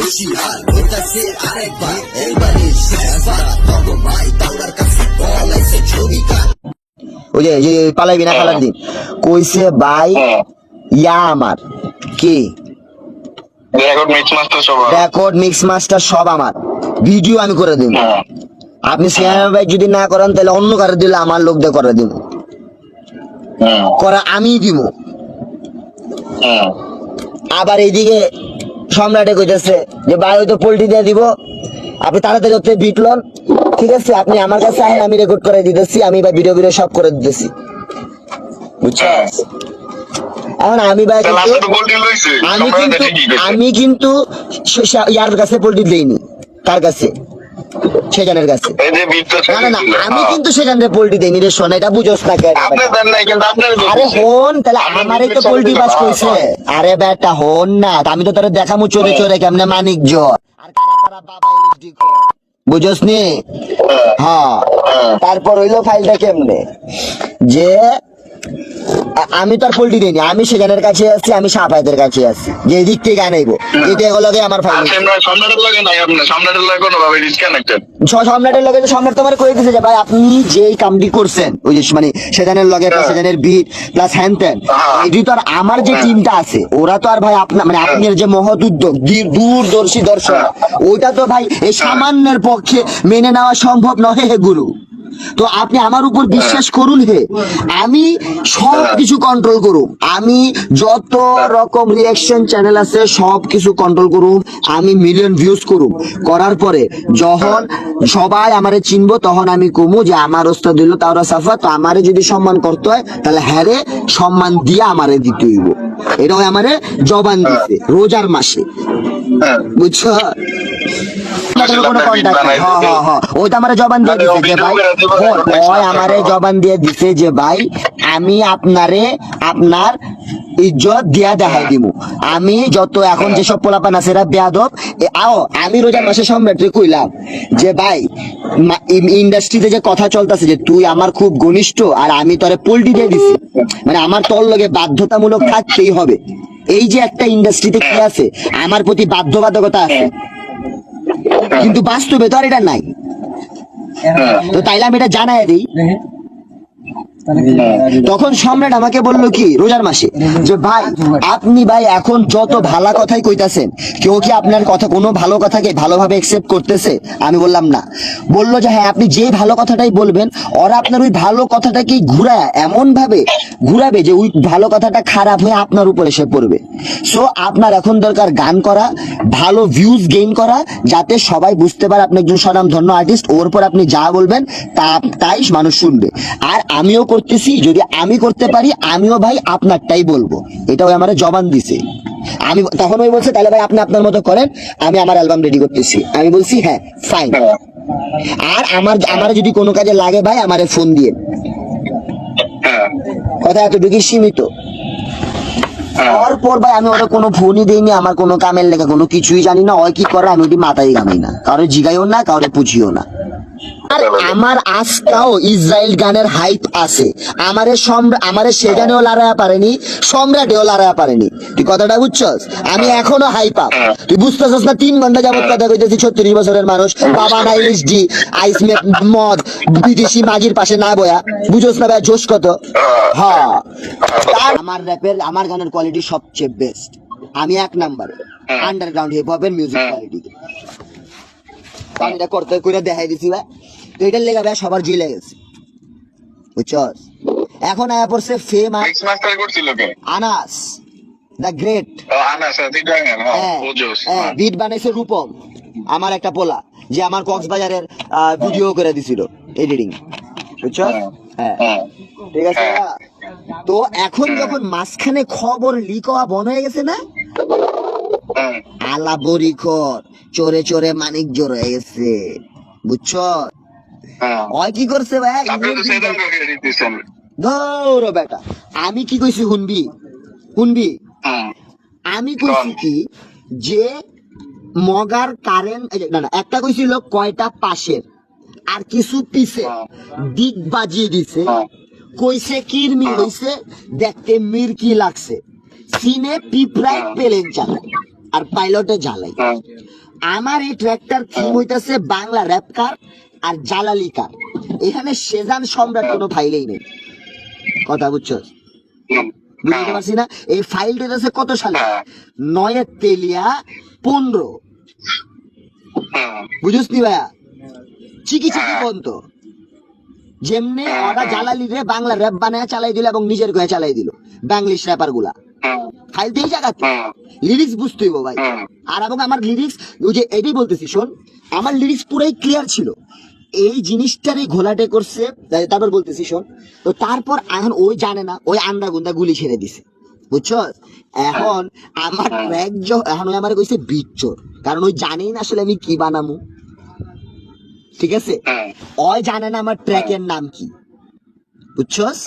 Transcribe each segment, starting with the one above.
হুশিয়ার আরেকবার এইবারে শেষবার। তবে ভাই তাওরার কাছে বলাইছে ছবিকার ওই যে যে পালাইবি না খেলার দিন কইছে ভাই ইয়া আমার। কি? রেকর্ড মিক্স মাস্টার সব রেকর্ড মিক্স মাস্টার সব আমার। ভিডিও আমি করে দিব। হ্যাঁ। আপনি সিনেমা ভাই যদি না করেন তাহলে অন্য কারও দিলে আমার লোক দিয়ে করে দিব। করা আমি দিব। আবার এইদিকে সম্রাটে কইতেছে যে ভাই ওই তো পোল্ট্রি দিয়ে দিব। আপনি তাড়াতাড়ি হচ্ছে বিটলন ঠিক আছে আপনি আমার কাছে আহেন আমি রেকর্ড করে দিতেছি। আমি বা ভিডিও ভিডিও সব করে দিতেছি। এখন আমি ভাই আমি কিন্তু আমি কিন্তু ইয়ার কাছে পোল্ট্রি দিইনি তার কাছে। সেখানের কাছে। না না আমি হ্যাঁ। কিন্তু সেখানে পোল্ট্রি দেইনি রে শোনা এটা বুঝোস না কেন? আরে হন তাহলে আমার আমারই তো পোল্ট্রি বাস হ্যাঁ, কইছে। হ্যাঁ। আরে বেটা হন না আমি তো তোরে দেখামু চোরে চোরে কেমনে মানিক জ্বর আর কারা কারা বাবা এলএসডি বুঝোস নি? হ্যাঁ। হ্যাঁ। তারপর হইল ফাইলটা কেমনে? যে আমি তো আর পোল্ট্রি দিইনি আমি সেখানের কাছে আসছি আমি সাফাইদের কাছে আসছি যে দিক থেকে আনাইবো এটা হলো আমার ফাইল সম্রাটের লাগে নাই আপনার সম্রাটের লাগে কোনো ভাবে ডিসকানেক্টেড সম্রাটের লগে সম্রাট তোমার দিছে যে ভাই আপনি যেই কামটি করছেন ওই যে মানে সেখানের লগে হ্যাঁ। সেখানের বিট প্লাস হ্যান ত্যান হ্যাঁ। এটি তো আর আমার যে হ্যাঁ। টিমটা আছে ওরা তো আর ভাই আপনার মানে আপনার যে মহৎ উদ্যোগ দূরদর্শী দর্শক হ্যাঁ। ওইটা তো ভাই এই সামান্যের পক্ষে মেনে নেওয়া সম্ভব নহে হে গুরু তো আপনি আমার উপর বিশ্বাস করুন হে। আমি সব কিছু কন্ট্রোল করুম। আমি যত রকম রিয়াকশন চ্যানেল আছে সব কিছু কন্ট্রোল করুম। আমি মিলিয়ন ভিউজ করুম। করার পরে যখন সবাই আমারে চিনবো তখন আমি কমু যে আমার ওস্তাদ দিল তাওরা সাফা তো আমারে যদি সম্মান করতে হয় তাহলে হ্যারে সম্মান দিয়ে আমারে দিতে হইব। এটা ওই আমারে জবান দিতে রোজার মাসে। হ্যাঁ। বুঝছ? আসলে কোনো আপনার নাই। বানাই হ, হ, দিতে। হ। আমারে জবান দিয়ে দিছে যে ভাই করে দিব, ও- next ওই আমারে জবান দিয়ে দিছে যে ভাই আমি আপনারে আপনার ইজ্জত দিয়া দেখাই দিমু আমি যত এখন যেসব পোলাপান আছে এরা বেয়াদব আও আমি রোজার মাসে সম্রাটরে কইলাম যে ভাই ইন্ডাস্ট্রিতে যে কথা চলতেছে যে তুই আমার খুব ঘনিষ্ঠ আর আমি তোরে পোল্ট্রি দিয়ে দিছি মানে আমার তোর লগে বাধ্যতামূলক থাকতেই হবে এই যে একটা ইন্ডাস্ট্রিতে কি আছে আমার প্রতি বাধ্যবাধকতা আছে কিন্তু বাস্তবে তো আর এটা নাই। হ্যাঁ। তো তাইলে আমি এটা জানাই দিই। তখন সম্রাট আমাকে বলল কি, রোজার মাসে, যে ভাই, আপনি ভাই এখন যত ভালো কথাই কইতাছেন, কেউ কি আপনার কথা, কোনো ভালো কথাকে ভালোভাবে একসেপ্ট করতেছে? আমি বললাম না। বলল যে হ্যাঁ আপনি যে ভালো কথাটাই বলবেন, ওরা আপনার ওই ভালো কথাটাকে ঘুরায় এমন ভাবে ঘুরাবে যে ওই ভালো কথাটা খারাপ হয়ে আপনার উপর এসে পড়বে। সো আপনার এখন দরকার গান করা, ভালো ভিউজ গেইন করা, যাতে সবাই বুঝতে পারে আপনি একজন স্বনামধন্য আর্টিস্ট ওর পর আপনি যা বলবেন, তা তাই মানুষ শুনবে। আর আমিও করতেছি যদি আমি করতে পারি আমিও ভাই আপনারটাই বলব। এটাও আমার জবান দিছে। আমি তখন ওই বলছে তাহলে ভাই আপনি আপনার মতো করেন আমি আমার অ্যালবাম রেডি করতেছি। আমি বলছি হ্যাঁ ফাইন আর আমার আমার যদি কোনো কাজে লাগে ভাই আমারে ফোন দিয়ে। হ্যাঁ। কথা এতটুকুই সীমিত। হ্যাঁ। তারপর ভাই আমি ওরা কোনো ফোনই দিইনি আমার কোনো কামের লেগে কোনো কিছুই জানি না ওই কি করে আমি ওটি মাথায় গামি না। কারও জিগাইও না কারও পুছিও না। আর আমার আজকাও ইসরায়েল গানের হাইপ আছে। আমারে আমারে সেখানেও লড়াইয়া পারেনি সম্রাটেও লড়াইয়া পারেনি। তুই কথাটা বুঝছস? আমি এখনও হাইপ আপ তুই বুঝতেছস না তিন ঘণ্টা যাবত কথা কইতেছি ছত্রিশ বছরের মানুষ বাবা নাইলিশ ডি আইস মদ বিদেশি মাগির পাশে না বয়া। বুঝোস না ভাই জোশ কত? হ্যাঁ। আমার র্যাপের আমার গানের কোয়ালিটি সবচেয়ে বেস্ট আমি এক নাম্বারে আন্ডারগ্রাউন্ড হিপ হপের মিউজিক কোয়ালিটি এটা করতে করে দেখাই দিছি ভাই তো এটার লেগে ভাই সবার জিলে গেছে। বুঝছস? এখন আয়া পড়ছে ফেম আনাস দ্য গ্রেট হ্যাঁ হ্যাঁ হ্যাঁ বিট বানাইছে রূপম আমার একটা পোলা যে আমার কক্সবাজারের ভিডিও করে দিছিল এডিটিং বুঝছস? হ্যাঁ ঠিক আছে। তো এখন যখন মাঝখানে খবর লিক হওয়া বন্ধ হয়ে গেছে না? হ্যাঁ আলা বরিখর চোরে চোরে মানিক জোর হয়ে গেছে বুঝছ? হ্যাঁ। ওই কি করছে ভাই? ধরো বেটা আমি কি কইছি শুনবি? শুনবি? আমি কইছি কি যে মগার কারেন্ট না না একটা কইছিল কয়টা পাশের আর কিছু পিছে দিক বাজিয়ে দিছে। হ্যাঁ। কইছে কিরমি হইছে? দেখতে মির কি লাগছে। সিনে পিঁপড়ায় পেলেন চালায়। আর পাইলটে জ্বালাই। আমার এই ট্র্যাকটার থিম হইতেছে? বাংলা র্যাপ কার আর জালালি কার এখানে সেজান সম্রাট কোনো ফাইলেই নেই। কথা বুঝছ? বুঝতে পারছি না? এই ফাইলটা হইতাছে কত সালে? হ্যাঁ। নয়ের তেলিয়া পনেরো। হুম, বুঝুস নি ভাইয়া চিকি চিকি পর্যন্ত যেমনি ওরা জালালি রে বাংলা র্যাপ বানায় চালাই দিল এবং নিজের গয়ে চালাই দিল। বাংলিশ র্যাপারগুলা। ফাইল দিয়ে হুম, লিরিক্স বুঝতে ভাই। আর এবং আমার লিরিক্স ওই যে এটাই বলতেছি শোন আমার লিরিক্স পুরাই ক্লিয়ার ছিল। এই জিনিসটারই ঘোলাটে করছে তারপর বলতেছি শোন তো তারপর এখন ওই জানে না ওই আন্দা গুন্দা গুলি ছেড়ে দিছে। বুঝছ? এখন আমার ট্র্যাক এখন ওই আমার কইছে বিচ্চোর কারণ ওই জানেই না আসলে আমি কি বানামু। ঠিক আছে? ওই জানে না আমার ট্র্যাকের নাম কি। বুঝছস?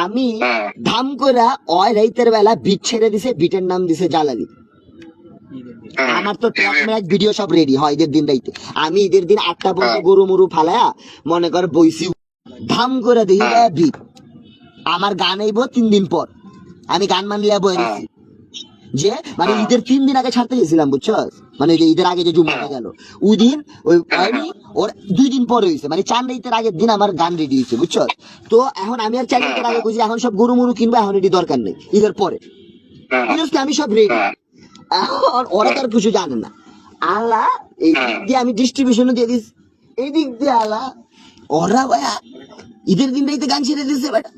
আমি হ্যাঁ। ধাম কইরা ওই রাইতের বেলা বিট ছেড়ে দিছে বিটের নাম দিছে জালালি হুম। আমার তো ম্যাক ভিডিও সব রেডি হয় ঈদের দিন রাইতে। আমি ঈদের দিন আটটা পর্যন্ত গরু মরু ফালায়া মনে কর বইছি। ধাম করে দিই বিট আমার গান আইব তিন দিন পর। আমি গান মান লিয়া বয়ে নিছি। যে মানে ঈদের তিন দিন আগে ছাড়তে গেছিলাম বুঝছ মানে যে ঈদের আগে যে জুম্মাটা গেল। ওই দিন ওই ওর দুই দিন পরে হয়েছে মানে চান রাইতের আগের দিন আমার গান রেডি হয়েছে বুঝছ? তো এখন আমি আর চার রাইতের আগে বুঝি এখন সব গরু মরু কিনবো এখন রেডি দরকার নেই ঈদের পরে। হুম, আমি সব রেডি হ্যাঁ। এখন ওরা তো আর কিছু জানে না। আল্লাহ এই দিক দিয়ে আমি ডিস্ট্রিবিউশনও দিয়ে দিস। এই দিক দিয়ে আল্লাহ ওরা ভাইয়া ঈদের দিন রাইতে গান ছেড়ে দিছে বেটা।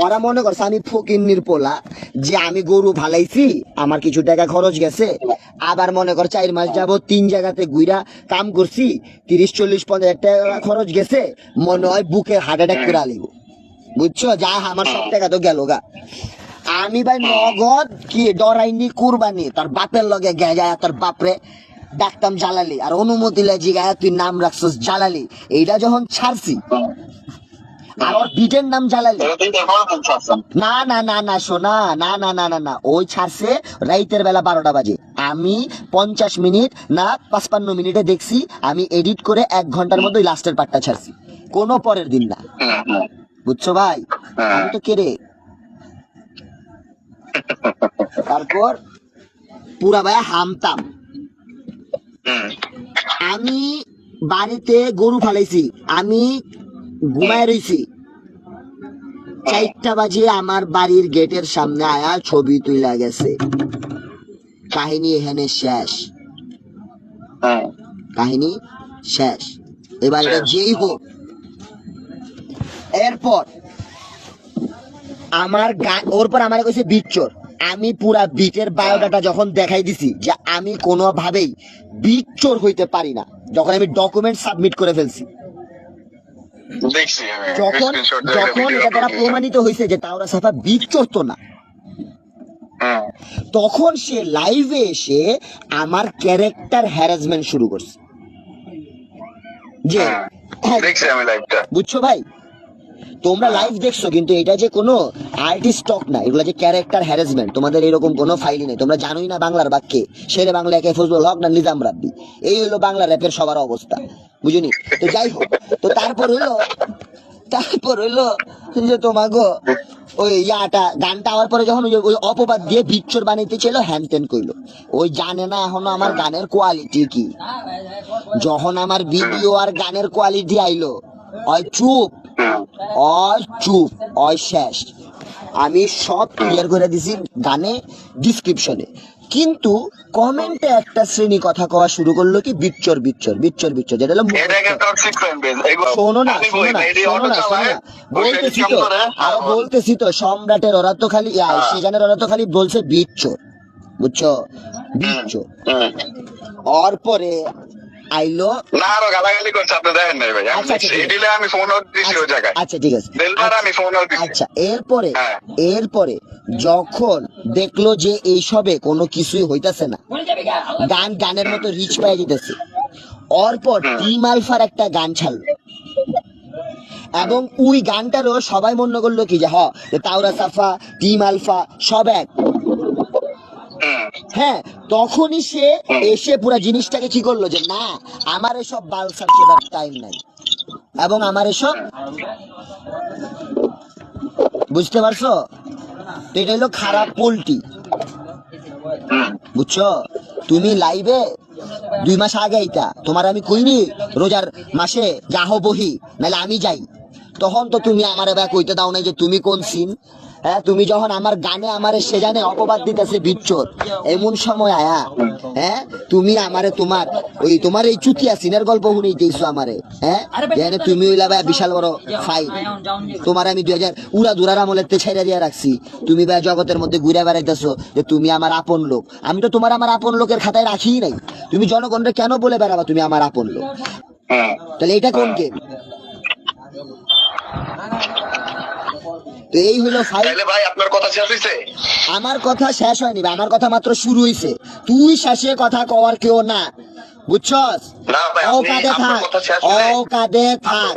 ওরা মনে করছে আমি ফকিন্নির পোলা যে আমি গরু ভালাইছি আমার কিছু টাকা খরচ গেছে আবার মনে কর চার মাস যাব তিন জায়গাতে গুইরা কাম করছি তিরিশ চল্লিশ পঞ্চাশ টাকা খরচ গেছে মনে হয় বুকে হার্ট অ্যাটাক করে আলিব। বুঝছ? যা আমার সব টাকা তো গেল গা। আমি ভাই নগদ কি ডরাইনি কুরবানি তার বাপের লগে গে যায় তার বাপরে ডাকতাম জালালি আর অনুমতি লাই জিগায় তুই নাম রাখছিস জালালি এইটা যখন ছাড়ছি। আর ওর বিটের নাম জালালি। না। না না না না না না না না ওই ছাড়ছে রাইতের বেলা বারোটা বাজে। আমি পঞ্চাশ মিনিট না পাঁচপান্ন মিনিটে দেখছি আমি এডিট করে এক ঘণ্টার মধ্যে লাস্টের পার্টটা ছাড়ছি। কোনো পরের দিন না। হুম, হুম, বুঝছ ভাই? হ্যাঁ। আমি তো কেড়ে তারপর পুরা ভাই হামতাম। হুম, আমি বাড়িতে গরু ফালাইছি আমি ঘুমায় রইছি। চারটা বাজে আমার বাড়ির গেটের সামনে আয়া ছবি তুইলা গেছে। কাহিনী এখানে শেষ। কাহিনী শেষ। এবার এটা যেই হোক এরপর আমার গা- ওর পর আমার কইছে বিটচোর আমি পুরা বিটের বায়োডাটা যখন দেখাই দিছি যে আমি কোনোভাবেই বিটচোর হইতে পারি না যখন আমি ডকুমেন্ট সাবমিট করে ফেলছি। যখন যখন এটা দ্বারা প্রমাণিত হয়েছে যে তাওরা সাফা বিটচোর তো না। তখন সে লাইভে এসে আমার ক্যারেক্টার হ্যারাসমেন্ট শুরু করছে। যে বুঝছ ভাই? তোমরা লাইভ দেখছ, কিন্তু এটা যে কোনো আর্টিস্ট স্টক না, এগুলো যে ক্যারেক্টার হ্যারাসমেন্ট তোমাদের এরকম কোনো ফাইলই নেই। তোমরা জানোই না বাংলার বাক্যে। শেরে বাংলা, একে ফজলুল হক না নিজাম রাব্বি। এই হলো বাংলা র্যাপের সবার অবস্থা, বুঝিনি? তো যাই হোক, তো তারপর হইল তারপর হইল যে তোমাগো ওই ইয়াটা, গানটা হওয়ার পরে যখন ওই- অপবাদ দিয়ে বিচ্ছর বানাইতে ছিল হ্যান কইলো। ওই জানে না এখনও আমার গানের কোয়ালিটি কি। যখন আমার ভিডিও আর গানের কোয়ালিটি আইলো ওই চুপ অয় চুপ অয় শেষ। আমি সব ক্লিয়ার করে দিছি গানে ডিসক্রিপশনে কিন্তু কমেন্টে একটা শ্রেণি কথা কওয়া শুরু করল কি বিচ্চর বিচ্চর বিচ্চর বিচ্চর যেটা হলো শোনো না শোনো না শোনো না শোনো না। বলতেছি তো আর বলতেছি তো সম্রাটের ওরা তো খালি হ্যাঁ। সেজানের ওরা তো খালি বলছে বিচ্চর বুঝছ? বিচ্চর। ওর পরে আইলো না আরও গালাগালি করছে আপনি দেখেন নাই ভাই। আচ্ছা, আচ্ছা, এই ডিলে আমি ফোন আউট দিছি ওই জায়গায়। আচ্ছা ঠিক আছে। আমি ফোন আউট দিছি। আচ্ছা এরপরে হ্যাঁ। এরপরে যখন দেখল যে এইসবে কোনো কিছুই হইতাছে না গান গানের মতো রিচ পাই যেতেছে। অরপর টিম আলফার একটা গান ছাড়লো। এবং ওই গানটারও সবাই মনে করল কি যে হ তাওরা সাফা টিম আলফা সব এক। হ্যাঁ তখনই সে এসে পুরো জিনিসটাকে কি করল যে না আমার এসব বালসার সেবার টাইম নাই। এবং আমার এসব বুঝতে পারছ? তো এটা হলো খারাপ পোল্ট্রি। বুঝছ? তুমি লাইভে দুই মাস আগে আইতা তোমার আমি কইনি রোজার মাসে যাহ বহি নাহলে আমি যাই। তখন তো তুমি আমার এবার কইতে দাও নাই যে তুমি কোন সিন হ্যাঁ তুমি যখন আমার গানে আমারে সে জানে অপবাদ দিতেছে বিচ্ছর এমন সময় আয়া হ্যাঁ তুমি আমারে তোমার ওই তোমার এই চুতিয়া সিনের গল্প শুনেই দিয়েছ আমারে হ্যাঁ? তুমি ওইলা ভাই বিশাল বড় ফাই তোমার আমি দুই হাজার উড়া দুরার আমলের তে ছেড়ে দিয়ে রাখছি। তুমি ভাই জগতের মধ্যে ঘুরে বেড়াইতেছো যে তুমি আমার আপন লোক। আমি তো তোমার আমার আপন লোকের খাতায় রাখিই নাই। তুমি জনগণরে কেন বলে বেড়াবা তুমি আমার আপন লোক? তাহলে এটা কোন গেম? তো এই হলো তাহলে ভাই আপনার কথা শেষ আমার কথা শেষ হয়নি ভাই, আমার কথা মাত্র শুরু হইছে। তুই শেষে কথা কওয়ার কেউ না বুঝছস? কাদে থাক ও কাদে থাক।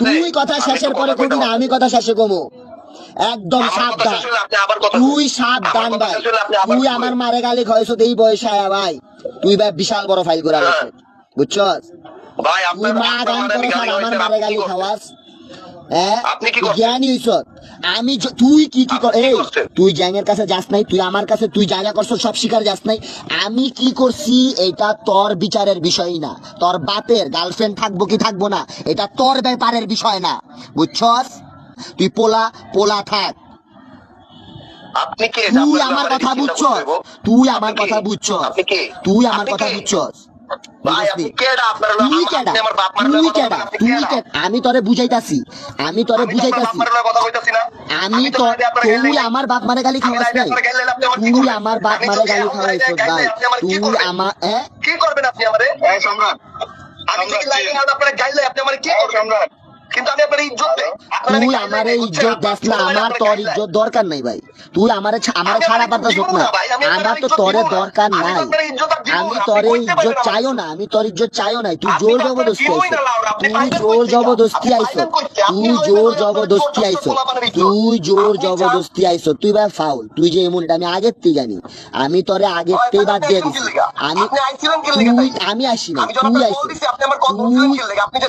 তুই কথা আমি শেষের পরে না আমি কথা শেষে কমু। একদম সাবধান। তুই। সাবধান ভাই। তুই আমার। মারে গালি খাইছ এই বয়সে আয়া ভাই। তুই ভাই বিশাল বড় ফাইল করে হ্যাঁ। বুঝছস? ভাই তুই মা গান করে আমার মারে গালি খাওয়াস। আপনি কি জ্ঞানী হইছ আমি তুই কি কি কর এই তুই জ্যাঙের কাছে যাস নাই তুই আমার কাছে তুই যা যা করছ সব শিকার যাস নাই। আমি কি করছি এটা তোর বিচারের বিষয় না। তোর বাপের গার্লফ্রেন্ড থাকব কি থাকব না এটা তোর ব্যাপারের বিষয় না। বুঝছস? তুই পোলা পোলা থাক। তুই আমার কথা বুঝছস? তুই আমার কথা? বুঝছস? তুই আমার কথা বুঝছস? আমি তোরে বুঝাইতাছি। আমি তোরে বুঝাইতাছি। মার লগে কথা কইতাছি না। আমি তো তুই আমার বাপ মারে গালি খাওয়াস নাই তুই আমার বাপ আমি মারে গালি খাওয়াইছ ভাই। তুই আমার হ্যাঁ? কি করবেন আপনি আমারে? সম্রাট। আমি কি? লাইভে না আপনার গাইলে আপনি আমারে কি করবেন? সম্রাট। কিন্তু আমি আপনার ইজ্জত দেই। তুই আমারে ইজ্জত দেস না আমার তোর ইজ্জত দরকার নাই ভাই। তুই আমারে আমারে আমি ছাড়া আপনার পারতাস না দিব না। ভাই, আমি আপনার আমার তো তোরে দরকার নাই। আপনার ইজ্জত আর দিব আমি তোরে ইজ্জত চাইও না আমি তোর ইজ্জত চাইও নাই তুই জোর জবরদস্তি আইছো তুই জোর জবরদস্তি আইছো পাইবেন কইতে? আপনি তুই জোর জবরদস্তি আইছো তুই জোর জবরদস্তি আইছো তুই ভাই ফাউল তুই যে এমনটা আমি আগের থেকে জানি। আমি তোরে আগের থেকে বাদ দিয়ে দিছি। আমি আমি আসি না তুই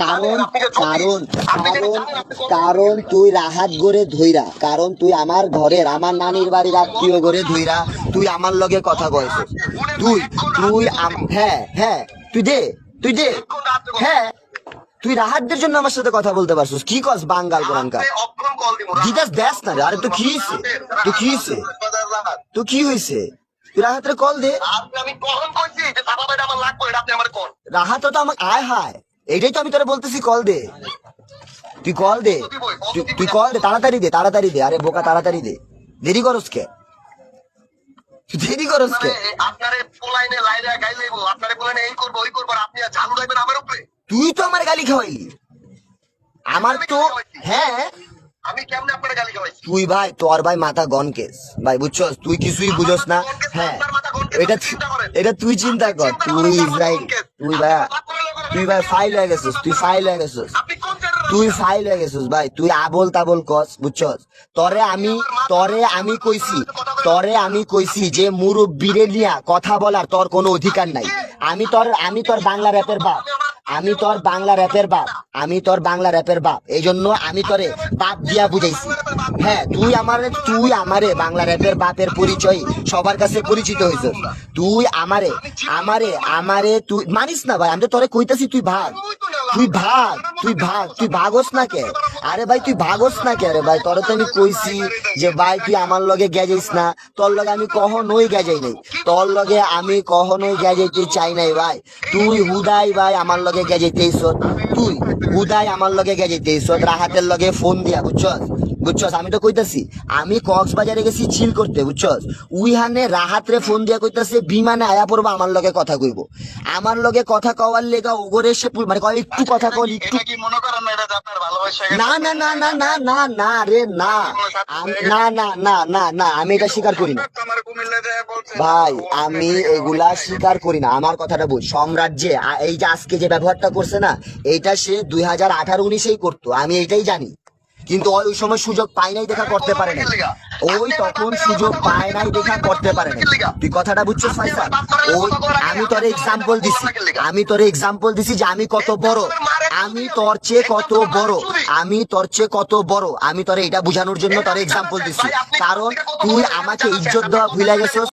কারণ কারণ কারণ কারণ তুই রাহাত গড়ে ধইরা। কারণ তুই আমার ঘরের আমার নানির বাড়ির আত্মীয় গড়ে ধইরা। তুই আমার লগে কথা কয়েছ তুই তুই হ্যাঁ হ্যাঁ তুই দে তুই দে। হ্যাঁ তুই রাহাতদের জন্য আমার সাথে কথা বলতে পারছিস। কি কস বাঙ্গাল অক্ষণ দিদাস দেস না রে আরে তো কি হইছে? তো কি হইছে? তো কি হইছে? তুই রাহাতের কল দে। আমি কখন কইছি যে আমার লাগবে এটা আপনি আমার কল রাহাত তো আমাকে আয় হায় এইটাই তো আমি তোরে বলতেছি কল দে। তুই কল দে। তুই- কল দে তাড়াতাড়ি দে তাড়াতাড়ি দে। আরে বোকা তাড়াতাড়ি দে। দেরি করস কে? তুই দেরি করস কে? আপনারে পোলাইনে লাইনে গাইলে আপনারে পোলাইনে এই করব ওই করব আপনি আর ঝালু রাখবেন আমার উপরে। তুই তো আমার গালি খাওয়াইলি। আমার তো হ্যাঁ। আমি কেমনে আপনার গালি খাওয়াইছি? তুই ভাই তোর ভাই মাথা গন কেস। ভাই বুঝছস? তুই কিছুই বুঝস না। হ্যাঁ। এটা এটা তুই চিন্তা কর। তুই ইসরায়েল তুই ভাই তুই ভাই ফাইল হয়ে গেছিস তুই ফাইল হয়ে গেছিস তুই ফাইল হয়ে গেছিস ভাই, তুই আবল তাবল কস, বুঝছস? তরে আমি তরে আমি কইছি, তরে আমি কইছি যে মুরব্বিরে নিয়া কথা বলার তোর কোনো অধিকার নাই। আমি তোর আমি তোর বাংলা র্যাপের বাপ, আমি তোর বাংলা র্যাপের বাপ, আমি তোর বাংলা র্যাপের বাপ এই জন্য আমি তোরে বাপ দিয়া বুঝাইছি। হ্যাঁ তুই আমারে তুই আমারে বাংলা র্যাপের বাপের পরিচয় সবার কাছে পরিচিত হয়েছিস তুই আমারে আমারে আমারে তুই, মানিস না ভাই, আমি তো তোরে কইতাছি তুই ভাগ। তুই ভাগ তুই ভাগ, তুই ভাগস না কে? আরে ভাই, তুই ভাগস না কে আরে ভাই? তোর তো আমি কইছি যে ভাই, তুই আমার লগে গেছিস না। তোর লগে আমি কখনোই গেজাই নাই। তোর লগে আমি কখনোই গেজাইতে চাই নাই ভাই। তুই হুদাই ভাই আমার লগে গেজাইতেইছ তুই হুদাই আমার লগে গেজাইতেইছ রাহাতের লগে ফোন দিয়া, বুঝছস? বুঝছস? আমি তো কইতাছি আমি কক্সবাজারে গেছি চিল করতে বুঝছস? উইহানে রাহাতরে ফোন দিয়া কইতাছে বিমানে আয়া পড়ব আমার লগে কথা কইব। আমার লগে কথা কওয়ার লেগা ওগরে সে মানে কয় একটু কথা কল একটু মনে না এটা না না না না না না রে না। না না না না না আমি এটা স্বীকার করি না। ভাই আমি এগুলা স্বীকার করি না। আমার কথাটা বুঝ সম্রাজ্যে এই যে আজকে যে ব্যবহারটা করছে না এইটা সে দুই হাজার আঠারো উনিশেই করতো আমি এটাই জানি। কিন্তু ওই সময় সুযোগ পাই নাই দেখা করতে পারে না ওই তখন সুযোগ পায় নাই দেখা করতে পারে না তুই কথাটা বুঝছিস ফাইসাল ওই আমি তোর এক্সাম্পল দিছি। আমি তোর এক্সাম্পল দিছি যে আমি কত বড়। আমি তোর চেয়ে কত বড় আমি তোর চেয়ে কত বড়। আমি তোরে এটা বোঝানোর জন্য তোর এক্সাম্পল দিচ্ছি কারণ তুই আমাকে ইজ্জত দেওয়া ভুলে গেছিস।